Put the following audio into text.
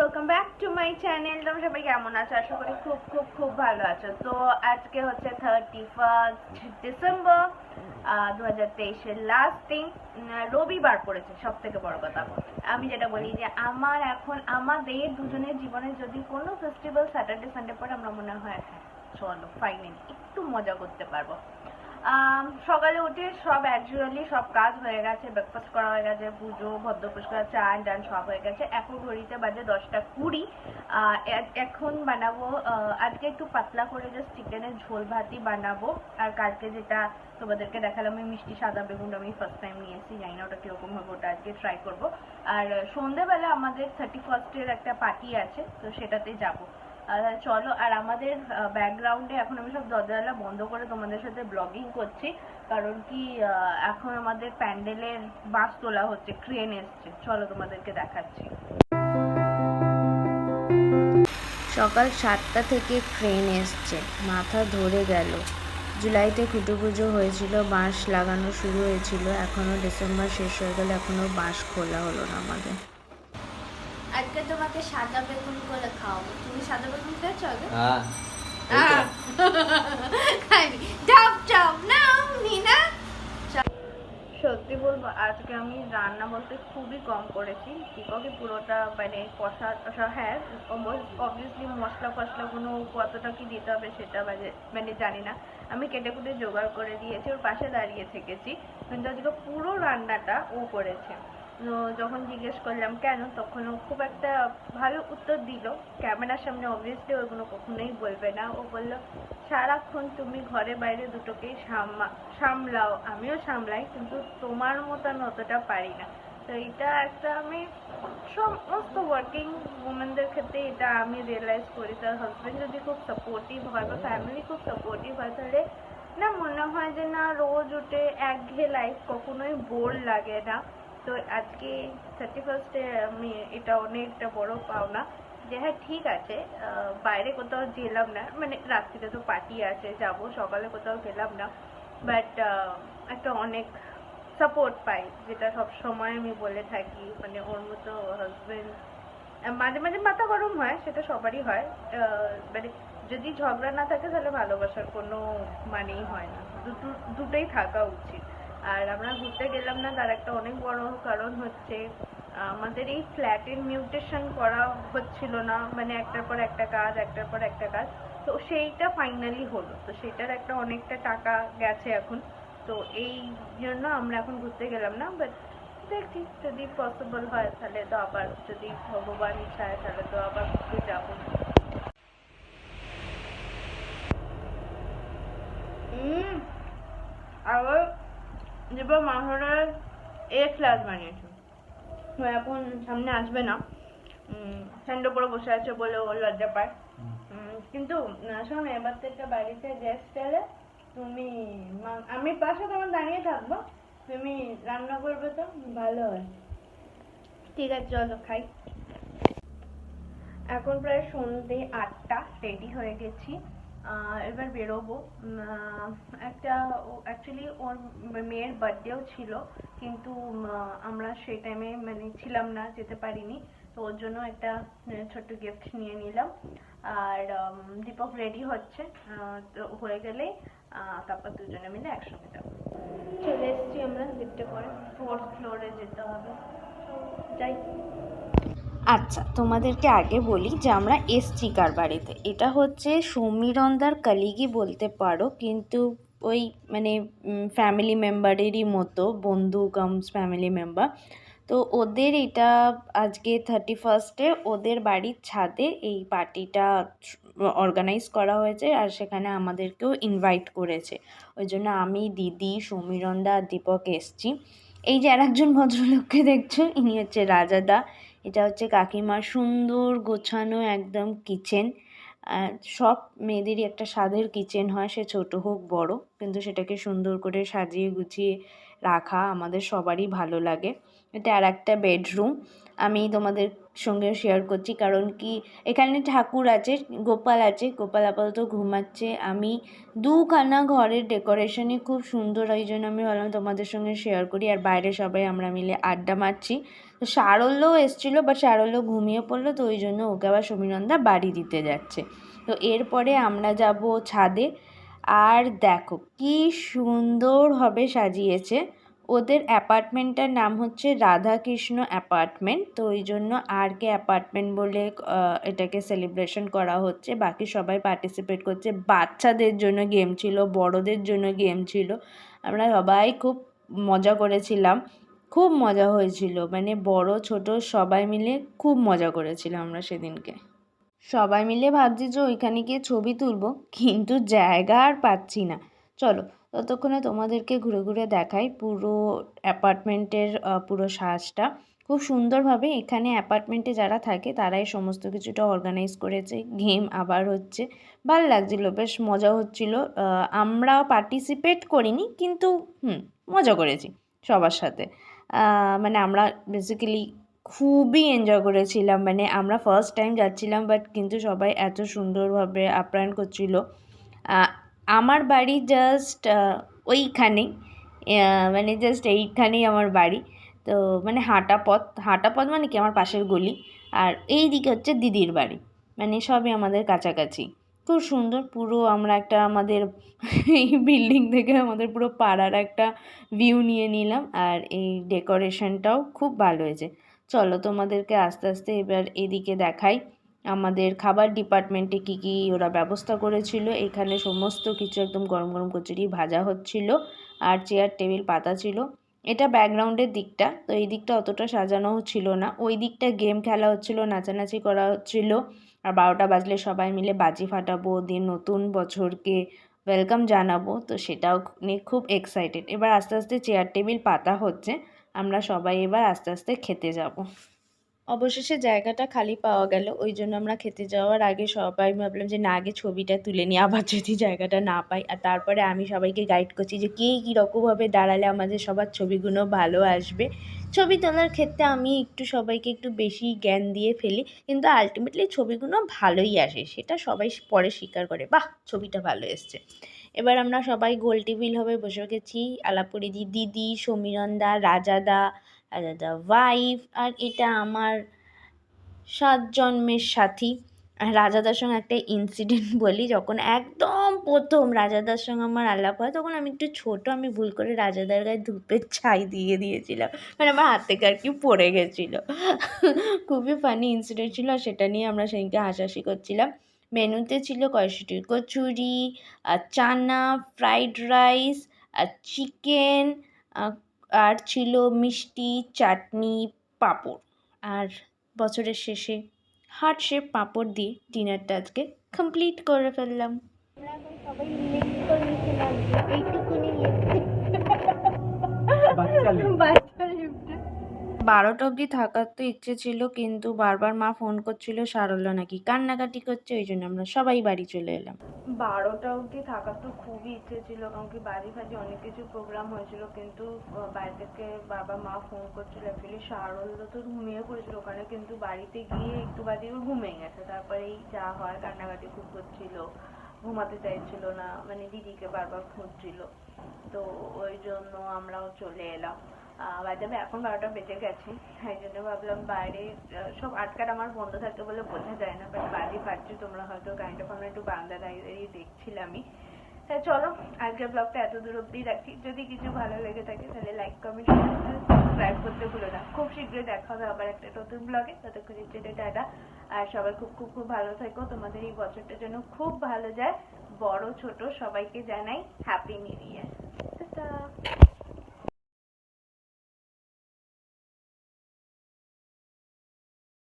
Welcome back to my channel তোমরা সবাই কেমন আছো? আশা করি খুব খুব খুব ভালো আছো। তো আজকে হচ্ছে থার্টি ফার্স্ট ডিসেম্বর দু হাজার তেইশের লাস্ট দিন রবিবার পড়েছে সব থেকে বড় কথা। আমি যেটা বলি যে আমার এখন, আমাদের দুজনের জীবনে যদি কোনো ফেস্টিভ্যাল স্যাটারডে সানডে পরে আমরা মনে হয় হ্যাঁ চলো ফাইনালি একটু মজা করতে পারব। সকালে উঠে সব অ্যাকচুয়ালি সব কাজ হয়ে গেছে ব্রেকফাস্ট করা হয়ে গেছে, পুজো, ভদ্র পুষ্কর চান ডান সব হয়ে গেছে। এখন ঘড়িতে বাজে দশটা কুড়ি। এখন বানাবো আজকে একটু পাতলা করে জাস্ট চিকেনের ঝোল ভাতই বানাবো। আর কালকে যেটা তোমাদেরকে দেখালাম আমি মিষ্টি সাদা বেগুন আমি ফার্স্ট টাইম নিয়েছি, জানি না ওটা কীরকম হবে, ওটা আজকে ট্রাই করব। আর সন্ধেবেলা আমাদের থার্টি ফার্স্টের একটা পার্টি আছে, তো সেটাতে যাব। চলো, আর আমাদের ব্যাকগ্রাউন্ডে এখন আমি সব দরজা বন্ধ করে তোমাদের সাথে ব্লগিং করছি। কারণ কি এখন আমাদের প্যান্ডেলের বাস তোলা হচ্ছে ক্রেন এসছে। চলো তোমাদেরকে দেখাচ্ছি। সকাল সাতটা থেকে ট্রেন এসছে, মাথা ধরে গেল। জুলাইতে কুটু পুজো হয়েছিল, বাঁশ লাগানো শুরু হয়েছিল এখনও ডিসেম্বর শেষ হয়ে গেলে এখনও বাঁশ খোলা হলো না আমাদের। আজকে তোমাকে সাদা বেগুন করে খাওয়াবো। তুমি সাদা বেগুন খেয়েছো আগে? হ্যাঁ। মিনা সত্যি বলব আজকে আমি রান্না বলতে খুবই কম করেছি। দীপকে পুরোটা মানে কষা কষা হ্যাঁ অবভিয়াসলি মশলা ফসলাগুলো কতটা কি দিতে হবে সেটা বাজে মানে জানি না। আমি কেটে কুটে জোগাড় করে দিয়েছি ওর পাশে দাঁড়িয়ে থেকেছি। কিন্তু আজকে পুরো রান্নাটা ও করেছে। যখন জিজ্ঞেস করলাম, কেন? তখন ও খুব একটা ভালো উত্তর দিল। ক্যামেরার সামনে অবভিয়াসলি ওগুলো কখনোই বলবে না। ও বলল, সারাক্ষণ তুমি ঘরে বাইরে দুটোকেই সামা- সামলাও। আমিও সামলাই, কিন্তু তোমার মতন অতটা পারি না। তো এটা একটা আমি সমস্ত ওয়ার্কিং উমেনদের ক্ষেত্রে এটা আমি রিয়েলাইজ করি। তার হাজবেন্ড যদি খুব সাপোর্টিভ হয় বা ফ্যামিলি খুব সাপোর্টিভ হয়, তাহলে না মনে হয় যে না, রোজ উঠে একঘেয়ে লাইফ কখনোই বোর লাগে না। তো আজকে থার্টি ফার্স্টে আমি এটা অনেকটা বড় পাওনা। যে হ্যাঁ ঠিক আছে বাইরে কোথাও গেলাম না মানে রাত্রিতে তো পার্টি আছে, যাব, সকালে কোথাও গেলাম না বাট একটা অনেক সাপোর্ট পাই, যেটা সব সময় আমি বলে থাকি মানে ওর মতো হাজবেন্ড মাঝে মাঝে মাথা গরম হয়, সেটা সবারই হয় মানে যদি ঝগড়া না থাকে, তাহলে ভালোবাসার কোনো মানেই হয় না। দুটো, দুটোই থাকা উচিত। আর আমরা ঘুরতে গেলাম না, তার একটা অনেক বড় কারণ হচ্ছে, আমাদের এই ফ্ল্যাটের মিউটেশন করা হচ্ছিল না মানে একটার পর একটা কাজ, একটার পর একটা কাজ। তো সেইটা ফাইনালি হলো। তো সেটার একটা অনেকটা টাকা গেছে এখন। তো এই জন্য আমরা এখন ঘুরতে গেলাম না বাট দেখি যদি পসিবল হয় তাহলে তো আবার যদি ভগবান চায় তাহলে তো আবার ঘুরতে যাব। আবার যেবার মাংসটা এ ক্লাস বানিয়েছে। এখন সামনে আসবে না। স্যান্ড উপরে বসে আছে বলে ও লজ্জা পায়। কিন্তু শোনো এবার থেকে বাড়িতে গেস্ট এলে তুমি আমি পাশে তোমার দাঁড়িয়ে থাকব। তুমি রান্না করবে তো ভালো হয়। ঠিক আছে চলো খাই। এখন প্রায় সন্ধ্যে আটটা রেডি হয়ে গেছি। এবার বেরোবো। একটা অ্যাকচুয়ালি ওর মেয়ের বার্থডেও ছিল কিন্তু আমরা সেই টাইমে মানে ছিলাম না যেতে পারিনি। তো ওর জন্য একটা ছোট্ট গিফট নিয়ে নিলাম। আর দীপক রেডি হচ্ছে। তো হয়ে আহ, তারপর দুজনে মিলে একসঙ্গে যাব। চলে এসেছি আমরা লিফটে করে। ফোর্থ ফ্লোরে যেতে হবে। যাই। আচ্ছা তোমাদেরকে আগে বলি যে আমরা এসছি কার বাড়িতে। এটা হচ্ছে সমীরন্দার কালিগি বলতে পারো, কিন্তু ওই মানে ফ্যামিলি মেম্বারেরই মতো, বন্ধু কামস ফ্যামিলি মেম্বার তো ওদের এটা আজকে থার্টি ফার্স্টে ওদের বাড়ির ছাদে এই পার্টিটা অর্গানাইজ করা হয়েছে আর সেখানে আমাদেরকেও ইনভাইট করেছে। ওই জন্য আমি, দিদি, সমীরন্দা আর দীপক এসছি। এই যে আর একজন ভদ্রলোককে দেখছ, ইনি হচ্ছে রাজাদা। এটা হচ্ছে কাকিমার সুন্দর গোছানো একদম কিচেন সব মেয়েদেরই একটা স্বাদের কিচেন হয়, সে ছোট হোক, বড়। কিন্তু সেটাকে সুন্দর করে সাজিয়ে গুছিয়ে রাখা আমাদের সবারই ভালো লাগে। এটা আর একটা বেডরুম আমি তোমাদের সঙ্গে শেয়ার করছি কারণ কি এখানে ঠাকুর আছে, গোপাল আছে, গোপাল আপাতত ঘুমাচ্ছে। আমি দুখানা ঘরের ডেকোরেশনই খুব সুন্দর, ওই জন্য আমি ভাবলাম তোমাদের সঙ্গে শেয়ার করি। আর বাইরে সবাই আমরা মিলে আড্ডা মারছি। তো সারল্যও এসেছিল বাট সারল্য ঘুমিয়ে পড়ল, তো ওই জন্য ওকে আবার সমীরন্দা বাড়ি দিতে যাচ্ছে। তো এরপরে আমরা যাব ছাদে। আর দেখো, কি সুন্দরভাবে সাজিয়েছে। ওদের অ্যাপার্টমেন্টটার নাম হচ্ছে রাধাকৃষ্ণ অ্যাপার্টমেন্ট। তো ওই জন্য আর কে অ্যাপার্টমেন্ট বলে এটাকে সেলিব্রেশন করা হচ্ছে। বাকি সবাই পার্টিসিপেট করছে। বাচ্চাদের জন্য গেম ছিল, বড়দের জন্য গেম ছিল। আমরা সবাই খুব মজা করেছিলাম। খুব মজা হয়েছিল। মানে বড়, ছোট সবাই মিলে খুব মজা করেছিলাম আমরা সেদিনকে। সবাই মিলে ভাবছি যে ওইখানে গিয়ে ছবি তুলবো, কিন্তু জায়গা আর পাচ্ছি না। চলো, ততক্ষণে তোমাদেরকে ঘুরে ঘুরে দেখাই পুরো অ্যাপার্টমেন্টের পুরো সাজটা। খুব সুন্দরভাবে এখানে অ্যাপার্টমেন্টে যারা থাকে তারাই সমস্ত কিছুটা অর্গানাইজ করেছে। গেম আবার হচ্ছে, ভালো লাগছিল, বেশ মজা হচ্ছিল। আমরা পার্টিসিপেট করিনি, কিন্তু হুম, মজা করেছি সবার সাথে। মানে আমরা বেসিক্যালি খুবই এনজয় করেছিলাম। মানে আমরা ফার্স্ট টাইম যাচ্ছিলাম বাট কিন্তু সবাই এত সুন্দরভাবে আপ্যায়ন করছিল। আমার বাড়ি জাস্ট ওইখানেই। মানে জাস্ট এইখানেই আমার বাড়ি। তো মানে হাঁটা পথ হাঁটা পথ মানে কি? আমার পাশের গলি। আর এই দিকে হচ্ছে দিদির বাড়ি। মানে সবই আমাদের কাছাকাছি। খুব সুন্দর। পুরো আমরা একটা আমাদের এই বিল্ডিং থেকে আমাদের পুরো পাড়ার একটা ভিউ নিয়ে নিলাম। আর এই ডেকোরেশনটাও খুব ভালো হয়েছে। চলো তোমাদেরকে আস্তে আস্তে এবার এদিকে দেখাই। আমাদের খাবার ডিপার্টমেন্টে কী কী ওরা ব্যবস্থা করেছিল? এখানে সমস্ত কিছু একদম গরম গরম কচুরি ভাজা হচ্ছিল আর চেয়ার টেবিল পাতা ছিল। এটা ব্যাকগ্রাউন্ডের দিকটা, তো এই দিকটা অতটা সাজানো ছিল না। ওই দিকটা গেম খেলা হচ্ছিল, নাচানাচি করা হচ্ছিল। আর বারোটা বাজলে সবাই মিলে বাজি ফাটাবো দিয়ে নতুন বছরকে ওয়েলকাম জানাব, তো সেটাও নিয়ে খুব এক্সাইটেড এবার আস্তে আস্তে চেয়ার টেবিল পাতা হচ্ছে। আমরা সবাই এবার আস্তে আস্তে খেতে যাব। অবশেষে জায়গাটা খালি পাওয়া গেল। ওই জন্য আমরা খেতে যাওয়ার আগে সবাই ভাবলাম যে, না, আগে ছবিটা তুলে নিই, আবার যদি জায়গাটা না পাই। আর তারপরে আমি সবাইকে গাইড করছি যে, কে কীরকমভাবে দাঁড়ালে আমাদের সবার ছবিগুলো ভালো আসবে? ছবি তোলার ক্ষেত্রে আমি একটু সবাইকে একটু বেশি জ্ঞান দিয়ে ফেলি, কিন্তু আলটিমেটলি ছবিগুলো ভালোই আসে, সেটা সবাই পরে স্বীকার করে, বাহ, ছবিটা ভালো এসছে। এবার আমরা সবাই গোল টেবিলভাবে বসে গেছি। আলাপুরিদি দিদি, সমীরন্দা, রাজাদা রাজাদা ওয়াইফ আর এটা আমার সাত জন্মের সাথী। রাজাদার সঙ্গে একটা ইনসিডেন্ট বলি, যখন একদম প্রথম রাজাদার সঙ্গে আমার আলাপ হয়, তখন আমি একটু ছোট, আমি ভুল করে রাজাদার গায়ে ধূপের ছাই দিয়ে দিয়েছিলাম। মানে আমার হাত থেকে আর কি পড়ে গেছিল। খুবই ফানি ইনসিডেন্ট ছিল সেটা নিয়ে আমরা সেদিনকে হাসাহাসি করছিলাম। মেনুতে ছিল কয়েকটি কচুরি আর চানা ফ্রাইড রাইস আর চিকেন আর ছিল মিষ্টি, চাটনি, পাঁপড়। আর বছরের শেষে হার্ট শেপ পাঁপড় দিয়ে ডিনারটা আজকে কমপ্লিট করে ফেললাম। বারোটা অবধি থাকার তো ইচ্ছে ছিল, কিন্তু বারবার মা ফোন করছিল সারল্য নাকি। কান্নাকাটি করছে, ওই জন্য আমরা সবাই বাড়ি চলে এলাম। বারোটা অবধি থাকার তো খুবই ইচ্ছে ছিল, কারণ কি বাড়ি ফাজি অনেক কিছু প্রোগ্রাম হয়েছিল, কিন্তু বাইরে থেকে বাবা মা ফোন করছিল অ্যাকচুয়ালি সারল্য তো ঘুমিয়ে পড়েছিল ওখানে, কিন্তু বাড়িতে গিয়ে একটু বাদে ও ঘুমিয়ে গেছে। তারপরেই যা হয়, কান্নাকাটি খুব করছিল, ঘুমাতে চাইছিল না মানে দিদিকে বারবার খুঁজছিল। তো ওই জন্য আমরাও চলে এলাম। বাইরে এখন বারোটা বেজে গেছে, তাই জন্য ভাবলাম বাইরে সব আটকার আমার বন্ধ থাকে বলে বোঝা যায় না বাট বাড়ি পাচ্ছি তোমরা হয়তো গাড়িটা আমরা একটু বান্দা দাঁড়িয়ে দেখছিলামই তাই চলো, আজকের ব্লগটা এত দূর অব্দি রাখি। যদি কিছু ভালো লেগে থাকে তাহলে লাইক কমেন্ট সাবস্ক্রাইব করতে ভুলো না। খুব শীঘ্রই দেখা হবে আবার একটা নতুন ব্লগে ততক্ষণের জন্য টাটা। আর সবাই খুব খুব খুব ভালো থেকো। তোমাদের এই বছরটা যেন খুব ভালো যায়। বড়, ছোট সবাইকে জানাই হ্যাপি নিউ ইয়ার